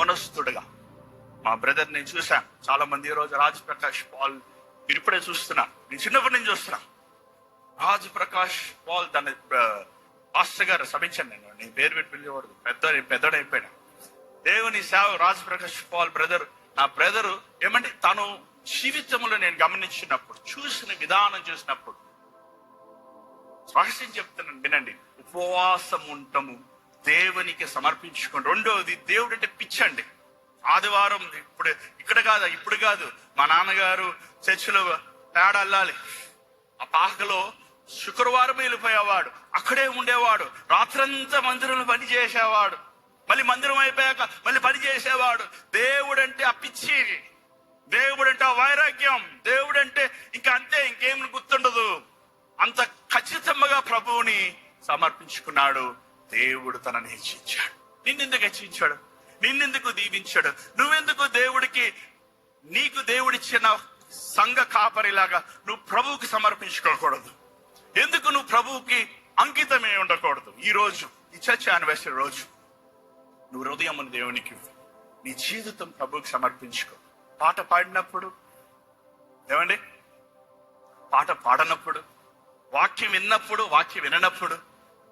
యవనస్తుడుగా మా బ్రదర్ నేను చూశాను చాలా మంది ఈరోజు రోజు రాజ్ ప్రకాష్ పాల్ మీరు ఇప్పుడే చూస్తున్నా. నేను చిన్నప్పటి నుంచి చూస్తున్నా. రాజ్ ప్రకాష్ పాల్ దాని పాస్టర్ గారు సమించాను నేను. నేను పేరు పెట్టి పిలిచేవాడు. పెద్ద పెద్దడైపోయినా దేవుని సేవ రాజ్ ప్రకాష్ పాల్ బ్రదర్ నా బ్రదర్ ఏమంటే తను జీవితంలో నేను గమనించినప్పుడు చూసిన విధానం చూసినప్పుడు రహస్యం చెప్తున్నాను వినండి. ఉపవాసం ఉంటాము దేవునికి సమర్పించుకోండి. రెండవది దేవుడు అంటే పిచ్చండి. ఆదివారం ఇప్పుడు ఇక్కడ కాదు ఇప్పుడు కాదు. మా నాన్నగారు చర్చిలో పేడ అల్లాలి ఆ పాకలో శుక్రవారం వెళ్ళిపోయేవాడు. అక్కడే ఉండేవాడు. రాత్రంతా మందిరంలో పని చేసేవాడు. మళ్ళీ మందిరం అయిపోయాక మళ్ళీ పని చేసేవాడు. దేవుడు అంటే ఆ పిచ్చి. దేవుడు అంటే ఆ వైరాగ్యం. దేవుడు అంటే ఇంకా అంతే ఇంకేం గుర్తుండదు. అంత ఖచ్చితంగా ప్రభువుని సమర్పించుకున్నాడు. దేవుడు తనని హెచ్చించాడు. నిన్నెందుకు హెచ్చించాడు? నిన్నెందుకు దీవించాడు? నువ్వెందుకు దేవుడికి నీకు దేవుడిచ్చిన సంఘ కాపరిలాగా నువ్వు ప్రభువుకి సమర్పించుకోకూడదు. ఎందుకు నువ్వు ప్రభువుకి అంకితమే ఉండకూడదు? ఈ రోజు ఈ చర్చ అనివేసిన రోజు. నువ్వు హృదయమును దేవునికి నీ జీవితం ప్రభువుకి సమర్పించుకో. పాట పాడినప్పుడు ఏమండి? పాట పాడనప్పుడు వాక్యం విన్నప్పుడు వాక్యం విననప్పుడు